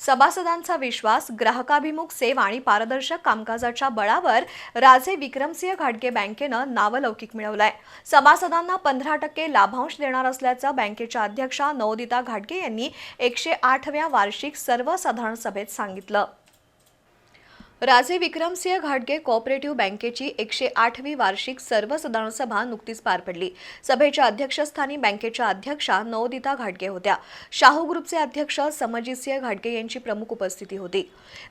सभासदांचा विश्वास ग्राहकाभिमुख सेवा आणि पारदर्शक कामकाजाच्या बळावर राजे विक्रमसिंह घाटगे बँकेनं नावलौकिक मिळवलंय. सभासदांना पंधरा टक्के लाभांश देणार असल्याचं बँकेच्या अध्यक्षा नवोदिता घाटगे यांनी एकशे आठव्या वार्षिक सर्वसाधारण सभेत सांगितलं. राजे विक्रमसिंह घाटगे कोऑपरेटिव्ह बँकेची एकशे आठवी वार्षिक सर्वसाधारण सभा नुकतीच पार पडली. सभेच्या अध्यक्षस्थानी बँकेच्या अध्यक्षा नवोदिता घाटगे होत्या. शाहू ग्रुपचे अध्यक्ष समजितसिंह घाटगे यांची प्रमुख उपस्थिती होती.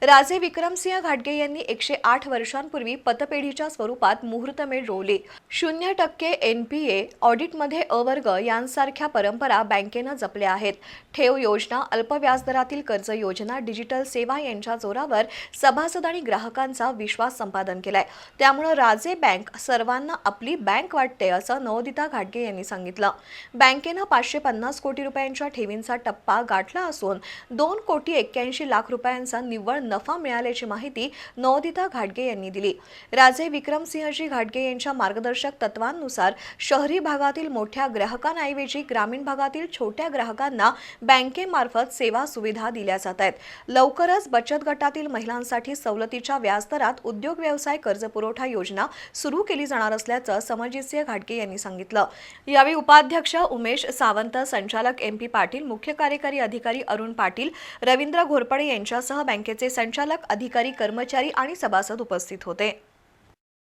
राजे विक्रमसिंह घाटगे यांनी एकशे आठ वर्षांपूर्वी पतपेढीच्या स्वरूपात मुहूर्तमेढ रोवली. शून्य टक्के एनपीए ऑडिटमध्ये अवर्ग यांसारख्या परंपरा बँकेनं जपल्या आहेत. ठेव योजना अल्प व्याजदरातील कर्ज योजना डिजिटल सेवा यांच्या जोरावर सभासद आणि ग्राहकांचा विश्वास संपादन केलाय. त्यामुळे राजे बँक सर्वांना आपली बँक वाटते असं नवोदिता घाटगे यांनी सांगितलं. बँकेनं पाचशे पन्नास कोटी रुपयांच्या ठेवींचा टप्पा गाठला असून दोन कोटी एक्क्याऐंशी लाख रुपयांचा निव्वळ नफा मिळाल्याची माहिती नवोदिता घाटगे यांनी दिली. राजे विक्रमसिंहजी घाटगे यांच्या मार्गदर्शक तत्वांनुसार शहरी भागातील मोठ्या ग्राहकांऐवजी ग्रामीण भागातील छोट्या ग्राहकांना बँकेमार्फत सेवा सुविधा दिल्या जात आहेत. लवकरच बचत गटातील महिलांसाठी सवलतीच्या व्याजदरात उद्योग व्यवसाय कर्ज पुरवठा योजना सुरू केली जाणार असल्याचं समरजितसिंह घाटगे यांनी सांगितलं. यावेळी उपाध्यक्ष उमेश सावंत संचालक एम पी पाटील मुख्य कार्यकारी अधिकारी अरुण पाटील रवींद्र घोरपडे यांच्यासह बँकेचे संचालक अधिकारी कर्मचारी आणि सभासद उपस्थित होते.